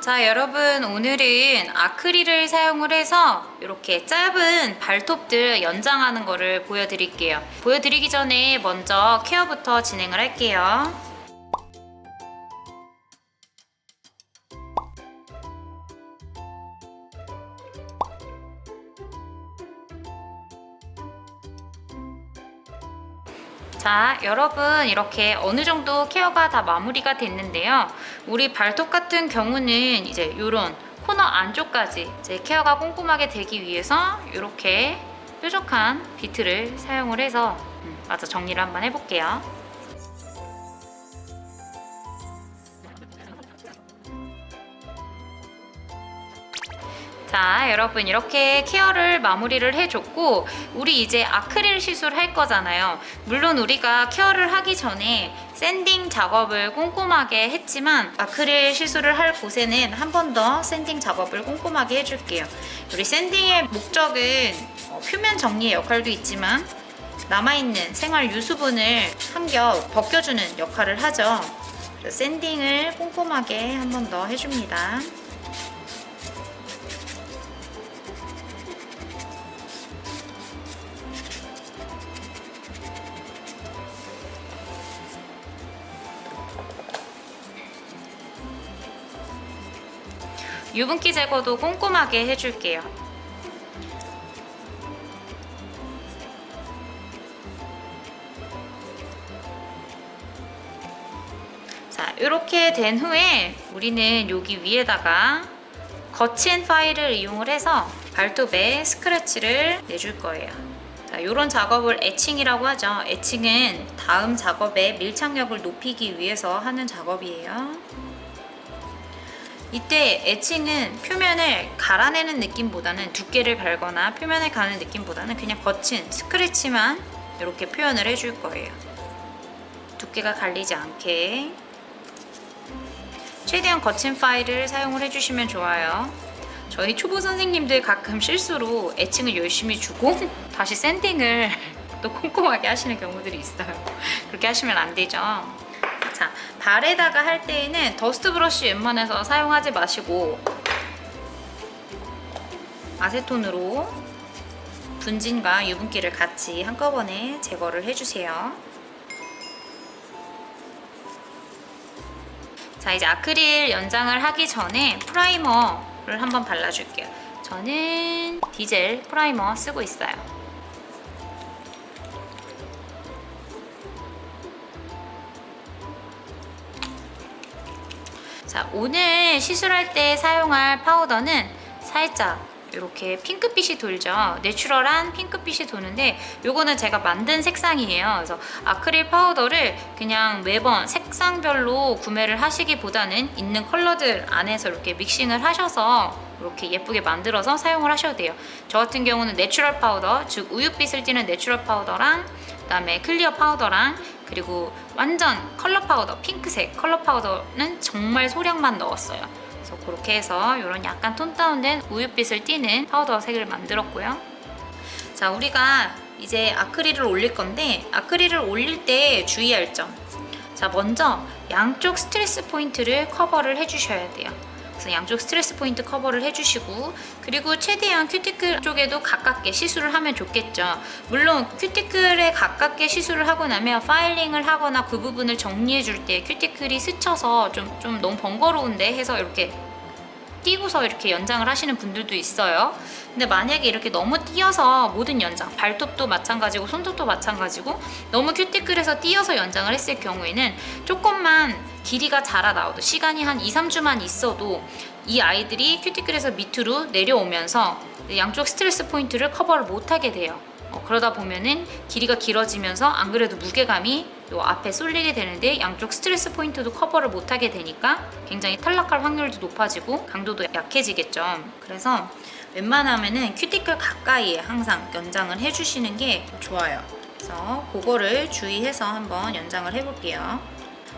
자, 여러분 오늘은 아크릴을 사용을 해서 이렇게 짧은 발톱들 연장하는 거를 보여드릴게요. 보여드리기 전에 먼저 케어부터 진행을 할게요. 자, 여러분 이렇게 어느 정도 케어가 다 마무리가 됐는데요. 우리 발톱 같은 경우는 이제 이런 코너 안쪽까지 이제 케어가 꼼꼼하게 되기 위해서 이렇게 뾰족한 비트를 사용을 해서 음, 맞아 정리를 한번 해볼게요. 자, 여러분 이렇게 케어를 마무리를 해줬고 우리 이제 아크릴 시술 할 거잖아요. 물론 우리가 케어를 하기 전에 샌딩 작업을 꼼꼼하게 했지만 아크릴 시술을 할 곳에는 한 번 더 샌딩 작업을 꼼꼼하게 해줄게요. 우리 샌딩의 목적은 어, 표면 정리의 역할도 있지만 남아있는 생활 유수분을 한겹 벗겨주는 역할을 하죠. 샌딩을 꼼꼼하게 한 번 더 해줍니다. 유분기 제거도 꼼꼼하게 해줄게요. 자, 이렇게 된 후에 우리는 여기 위에다가 거친 파일을 이용을 해서 발톱에 스크래치를 내줄 거예요. 자, 이런 작업을 애칭이라고 하죠. 애칭은 다음 작업의 밀착력을 높이기 위해서 하는 작업이에요. 이때 애칭은 표면을 갈아내는 느낌보다는 두께를 갈거나 표면을 가는 느낌보다는 그냥 거친 스크래치만 이렇게 표현을 해줄 거예요. 두께가 갈리지 않게 최대한 거친 파일을 사용을 해주시면 좋아요. 저희 초보 선생님들 가끔 실수로 애칭을 열심히 주고 다시 샌딩을 또 꼼꼼하게 하시는 경우들이 있어요. 그렇게 하시면 안 되죠. 자, 발에다가 할 때에는 더스트 브러쉬 웬만해서 사용하지 마시고 아세톤으로 분진과 유분기를 같이 한꺼번에 제거를 해주세요. 자, 이제 아크릴 연장을 하기 전에 프라이머를 한번 발라줄게요. 저는 디젤 프라이머 쓰고 있어요. 자, 오늘 시술할 때 사용할 파우더는 살짝 이렇게 핑크빛이 돌죠. 내추럴한 핑크빛이 도는데 요거는 제가 만든 색상이에요. 그래서 아크릴 파우더를 그냥 매번 색상별로 구매를 하시기보다는 있는 컬러들 안에서 이렇게 믹싱을 하셔서 이렇게 예쁘게 만들어서 사용을 하셔도 돼요. 저 같은 경우는 내추럴 파우더, 즉 우윳빛을 띠는 내추럴 파우더랑 그 다음에 클리어 파우더랑 그리고 완전 컬러 파우더, 핑크색 컬러 파우더는 정말 소량만 넣었어요. 그래서 그렇게 해서 이런 약간 톤 다운된 우윳빛을 띠는 파우더 색을 만들었고요. 자, 우리가 이제 아크릴을 올릴 건데 아크릴을 올릴 때 주의할 점. 자, 먼저 양쪽 스트레스 포인트를 커버를 해주셔야 돼요. 그래서 양쪽 스트레스 포인트 커버를 해주시고 그리고 최대한 큐티클 쪽에도 가깝게 시술을 하면 좋겠죠. 물론 큐티클에 가깝게 시술을 하고 나면 파일링을 하거나 그 부분을 정리해 줄 때 큐티클이 스쳐서 좀, 좀 너무 번거로운데 해서 이렇게 띄고서 이렇게 연장을 하시는 분들도 있어요. 근데 만약에 이렇게 너무 띄어서 모든 연장, 발톱도 마찬가지고 손톱도 마찬가지고 너무 큐티클에서 띄어서 연장을 했을 경우에는 조금만 길이가 자라 나와도 시간이 한 2, 3주만 있어도 이 아이들이 큐티클에서 밑으로 내려오면서 양쪽 스트레스 포인트를 커버를 못하게 돼요. 어, 그러다 보면은 길이가 길어지면서 안 그래도 무게감이 요 앞에 쏠리게 되는데 양쪽 스트레스 포인트도 커버를 못하게 되니까 굉장히 탈락할 확률도 높아지고 강도도 약해지겠죠. 그래서 웬만하면은 큐티클 가까이에 항상 연장을 해주시는 게 좋아요. 그래서 그거를 주의해서 한번 연장을 해볼게요.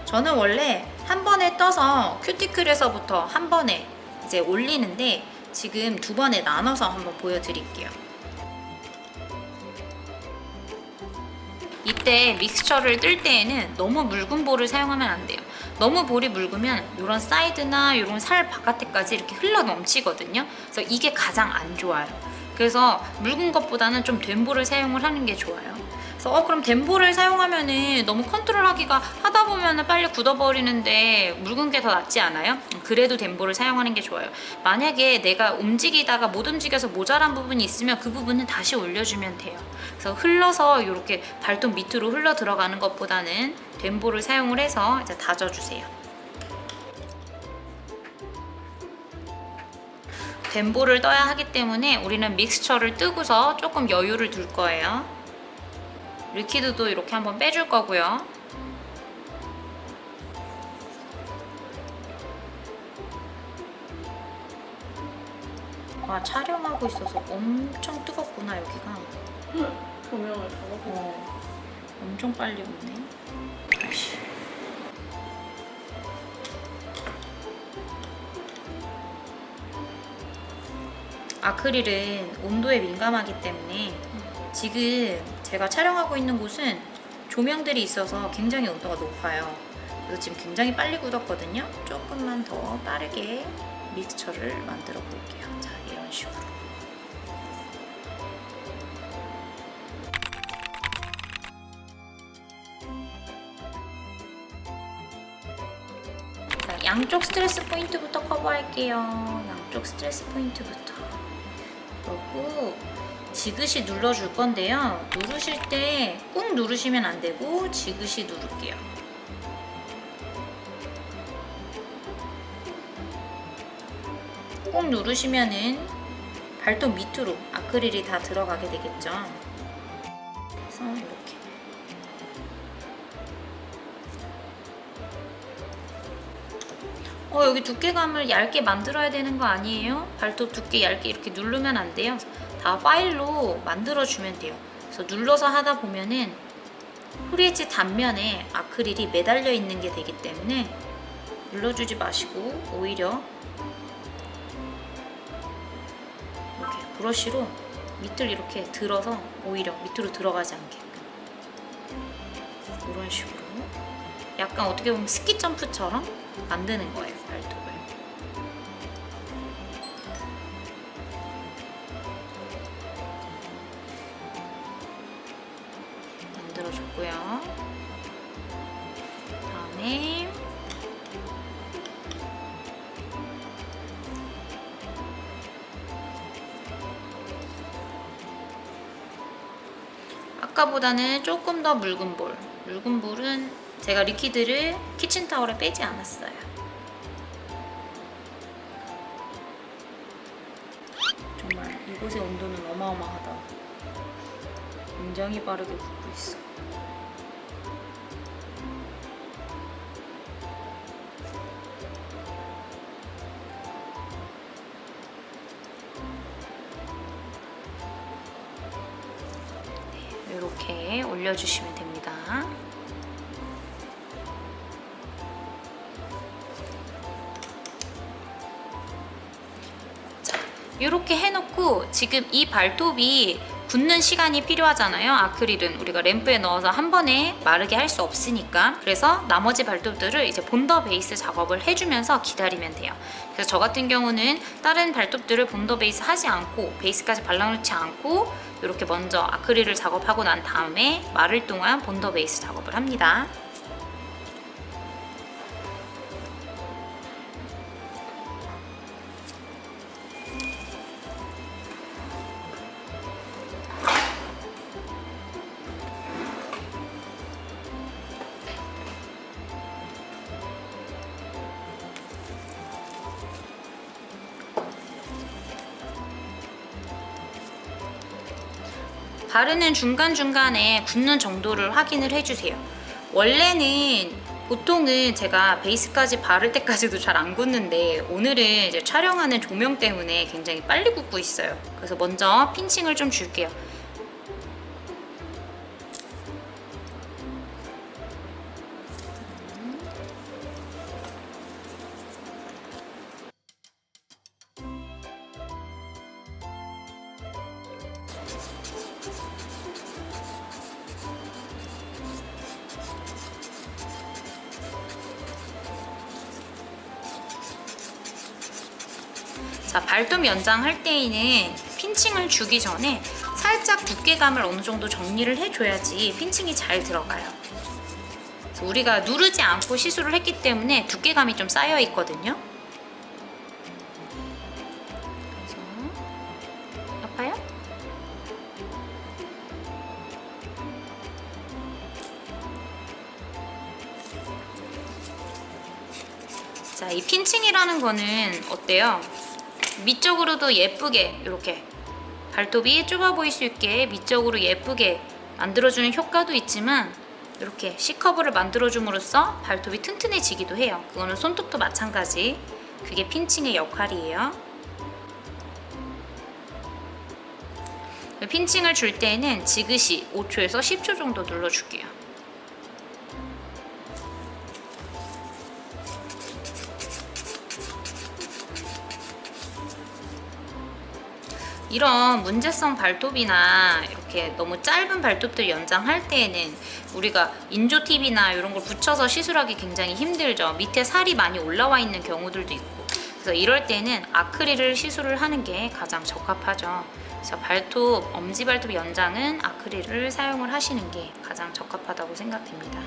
저는 원래 한 번에 떠서 큐티클에서부터 한 번에 이제 올리는데 지금 두 번에 나눠서 한번 보여드릴게요. 이때 믹스처를 뜰 때에는 너무 묽은 볼을 사용하면 안 돼요. 너무 볼이 묽으면 이런 사이드나 이런 살 바깥에까지 이렇게 흘러 넘치거든요. 그래서 이게 가장 안 좋아요. 그래서 묽은 것보다는 좀 된 볼을 사용을 하는 게 좋아요. 그래서 어 그럼 된 볼을 사용하면은 너무 컨트롤하기가 하다 보면은 빨리 굳어버리는데 묽은 게 더 낫지 않아요? 그래도 된 볼을 사용하는 게 좋아요. 만약에 내가 움직이다가 못 움직여서 모자란 부분이 있으면 그 부분은 다시 올려주면 돼요. 그래서 흘러서 이렇게 발톱 밑으로 흘러 들어가는 것보다는 된 볼을 사용을 해서 이제 다져주세요. 된 볼을 떠야 하기 때문에 우리는 믹스처를 뜨고서 조금 여유를 둘 거예요. 리퀴드도 이렇게 한번 빼줄 거고요. 와 촬영하고 있어서 엄청 뜨겁구나 여기가. 조명을 잡아서 어, 엄청 빨리 오네. 아이씨. 아크릴은 온도에 민감하기 때문에 지금 제가 촬영하고 있는 곳은 조명들이 있어서 굉장히 온도가 높아요. 그래서 지금 굉장히 빨리 굳었거든요. 조금만 더 빠르게 믹스처를 만들어 볼게요. 자, 이런 식으로. 자, 양쪽 스트레스 포인트부터 커버할게요. 양쪽 스트레스 포인트부터. 그리고 지그시 눌러줄 건데요. 누르실 때 꾹 누르시면 안 되고 지그시 누를게요. 꾹 누르시면은 발톱 밑으로 아크릴이 다 들어가게 되겠죠. 그래서 이렇게. 어, 여기 두께감을 얇게 만들어야 되는 거 아니에요? 발톱 두께 얇게 이렇게 누르면 안 돼요. 다 파일로 만들어주면 돼요. 그래서 눌러서 하다 보면은 후리엣지 단면에 아크릴이 매달려 있는 게 되기 때문에 눌러주지 마시고 오히려 이렇게 브러쉬로 밑을 이렇게 들어서 오히려 밑으로 들어가지 않게끔 이런 식으로 약간 어떻게 보면 스키 점프처럼 만드는 거예요. 아까보다는 조금 더 묽은 볼. 묽은 볼은 제가 리퀴드를 키친타월에 빼지 않았어요. 정말 이곳의 온도는 어마어마하다. 굉장히 빠르게 굽고 있어. 이렇게 올려주시면 됩니다. 자, 이렇게 해놓고 지금 이 발톱이 굳는 시간이 필요하잖아요. 아크릴은 우리가 램프에 넣어서 한 번에 마르게 할 수 없으니까. 그래서 나머지 발톱들을 이제 본더 베이스 작업을 해주면서 기다리면 돼요. 그래서 저 같은 경우는 다른 발톱들을 본더 베이스 하지 않고 베이스까지 발라놓지 않고 이렇게 먼저 아크릴을 작업하고 난 다음에 마를 동안 본더 베이스 작업을 합니다. 바르는 중간중간에 굳는 정도를 확인을 해주세요. 원래는 보통은 제가 베이스까지 바를 때까지도 잘 안 굳는데 오늘은 이제 촬영하는 조명 때문에 굉장히 빨리 굳고 있어요. 그래서 먼저 핀칭을 좀 줄게요. 발톱 연장할 때에는 핀칭을 주기 전에 살짝 두께감을 어느 정도 정리를 해줘야지 핀칭이 잘 들어가요. 우리가 누르지 않고 시술을 했기 때문에 두께감이 좀 쌓여 있거든요. 아파요? 자, 이 핀칭이라는 거는 어때요? 밑쪽으로도 예쁘게 이렇게 발톱이 좁아 보일 수 있게 밑쪽으로 예쁘게 만들어주는 효과도 있지만 이렇게 C커브를 만들어줌으로써 발톱이 튼튼해지기도 해요. 그거는 손톱도 마찬가지. 그게 핀칭의 역할이에요. 핀칭을 줄 때는 지그시 5초에서 10초 정도 눌러줄게요. 이런 문제성 발톱이나 이렇게 너무 짧은 발톱들 연장할 때에는 우리가 인조 팁이나 이런 걸 붙여서 시술하기 굉장히 힘들죠. 밑에 살이 많이 올라와 있는 경우들도 있고. 그래서 이럴 때는 아크릴을 시술을 하는 게 가장 적합하죠. 그래서 발톱, 엄지 발톱 연장은 아크릴을 사용을 하시는 게 가장 적합하다고 생각됩니다.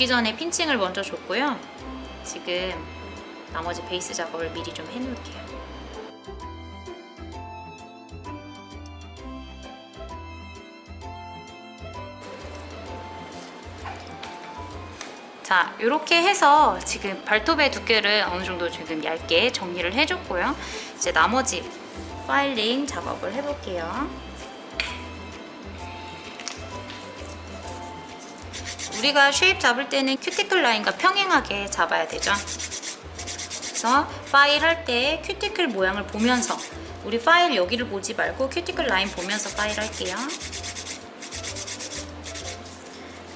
굽기 전에 핀칭을 먼저 줬고요. 지금 나머지 베이스 작업을 미리 좀 해놓을게요. 자, 이렇게 해서 지금 발톱의 두께를 어느 정도 지금 얇게 정리를 해줬고요. 이제 나머지 파일링 작업을 해볼게요. 우리가 쉐입 잡을 때는 큐티클 라인과 평행하게 잡아야 되죠. 그래서 파일 할 때 큐티클 모양을 보면서 우리 파일 여기를 보지 말고 큐티클 라인 보면서 파일 할게요.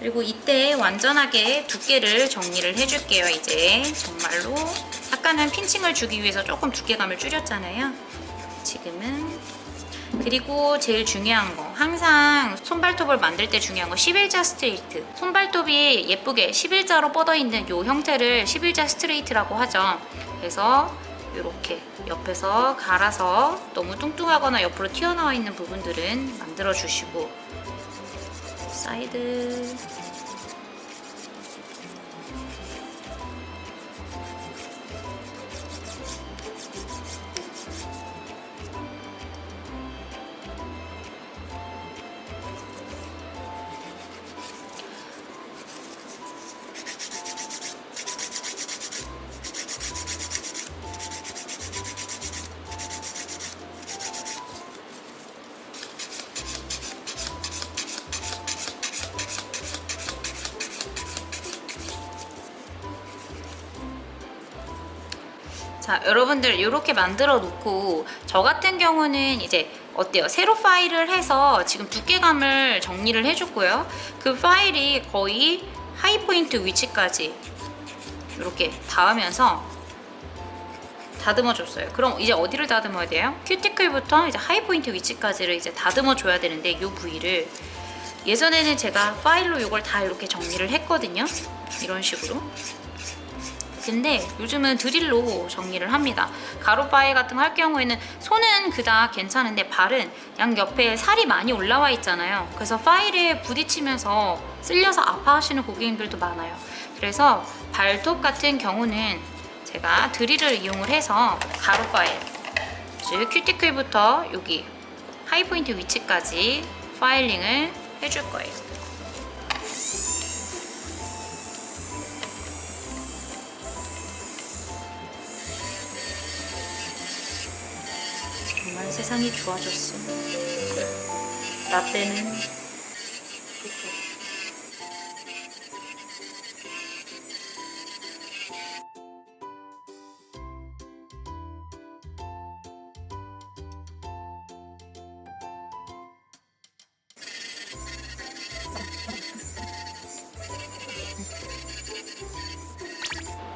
그리고 이때 완전하게 두께를 정리를 해줄게요. 이제 정말로 아까는 핀칭을 주기 위해서 조금 두께감을 줄였잖아요. 지금은 그리고 제일 중요한 거 항상 손발톱을 만들 때 중요한 거 11자 스트레이트. 손발톱이 예쁘게 11자로 뻗어 있는 요 형태를 11자 스트레이트라고 하죠. 그래서 이렇게 옆에서 갈아서 너무 뚱뚱하거나 옆으로 튀어나와 있는 부분들은 만들어 주시고 사이드 자, 여러분들 이렇게 만들어 놓고 저 같은 경우는 이제 어때요? 세로 파일을 해서 지금 두께감을 정리를 해줬고요. 그 파일이 거의 하이 포인트 위치까지 이렇게 닿으면서 다듬어 줬어요. 그럼 이제 어디를 다듬어야 돼요? 큐티클부터 이제 하이 포인트 위치까지를 이제 다듬어 줘야 되는데 이 부위를 예전에는 제가 파일로 이걸 다 이렇게 정리를 했거든요. 이런 식으로. 근데 요즘은 드릴로 정리를 합니다. 가로 파일 같은 거 할 경우에는 손은 그닥 괜찮은데 발은 양 옆에 살이 많이 올라와 있잖아요. 그래서 파일에 부딪히면서 쓸려서 아파하시는 고객님들도 많아요. 그래서 발톱 같은 경우는 제가 드릴을 이용을 해서 가로 파일, 즉 큐티클부터 여기 하이포인트 위치까지 파일링을 해줄 거예요. 세상이 좋아졌어. 나 때는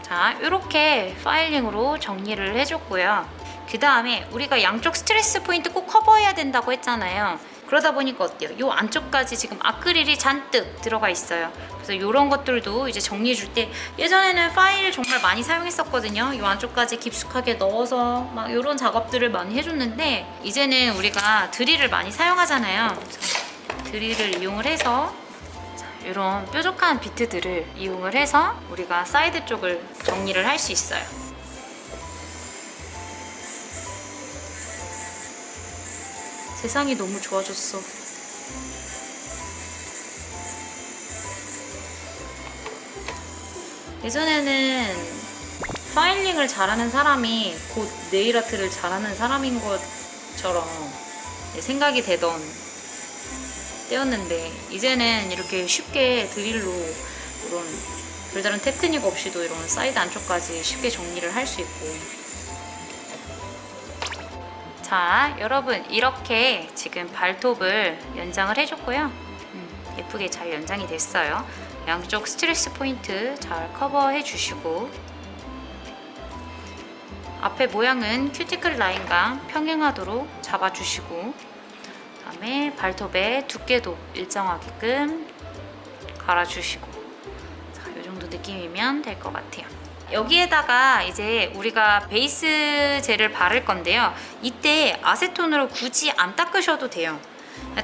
자, 이렇게 파일링으로 정리를 해줬고요. 그 다음에 우리가 양쪽 스트레스 포인트 꼭 커버해야 된다고 했잖아요. 그러다 보니까 어때요? 요 안쪽까지 지금 아크릴이 잔뜩 들어가 있어요. 그래서 이런 것들도 이제 정리해 줄 때 예전에는 파일 정말 많이 사용했었거든요. 요 안쪽까지 깊숙하게 넣어서 막 이런 작업들을 많이 해줬는데 이제는 우리가 드릴을 많이 사용하잖아요. 드릴을 이용을 해서 이런 뾰족한 비트들을 이용을 해서 우리가 사이드 쪽을 정리를 할 수 있어요. 세상이 너무 좋아졌어. 예전에는 파일링을 잘하는 사람이 곧 네일 아트를 잘하는 사람인 것처럼 생각이 되던 때였는데 이제는 이렇게 쉽게 드릴로 이런 별다른 테크닉 없이도 이런 사이드 안쪽까지 쉽게 정리를 할 수 있고 자 여러분 이렇게 지금 발톱을 연장을 해줬고요. 음, 예쁘게 잘 연장이 됐어요. 양쪽 스트레스 포인트 잘 커버해 주시고. 앞에 모양은 큐티클 라인과 평행하도록 잡아주시고 그다음에 발톱의 두께도 일정하게끔 갈아주시고. 자, 이 정도 느낌이면 될 것 같아요. 여기에다가 이제 우리가 베이스 젤을 바를 건데요. 이때 아세톤으로 굳이 안 닦으셔도 돼요.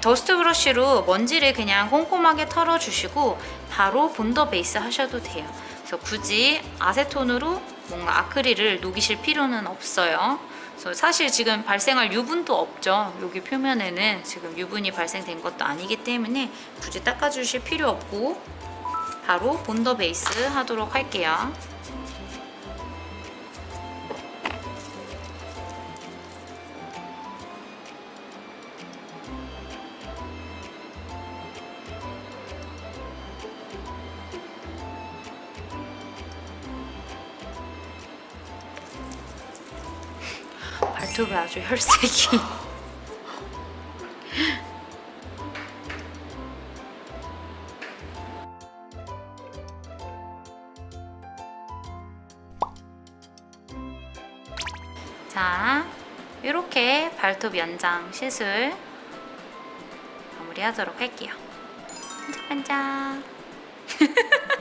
더스트 브러쉬로 먼지를 그냥 꼼꼼하게 털어주시고 바로 본더 베이스 하셔도 돼요. 그래서 굳이 아세톤으로 뭔가 아크릴을 녹이실 필요는 없어요. 그래서 사실 지금 발생할 유분도 없죠. 여기 표면에는 지금 유분이 발생된 것도 아니기 때문에 굳이 닦아주실 필요 없고 바로 본더 베이스 하도록 할게요. 발톱이 아주 혈색이. 자 이렇게 발톱 연장 시술 마무리하도록 할게요. 반짝반짝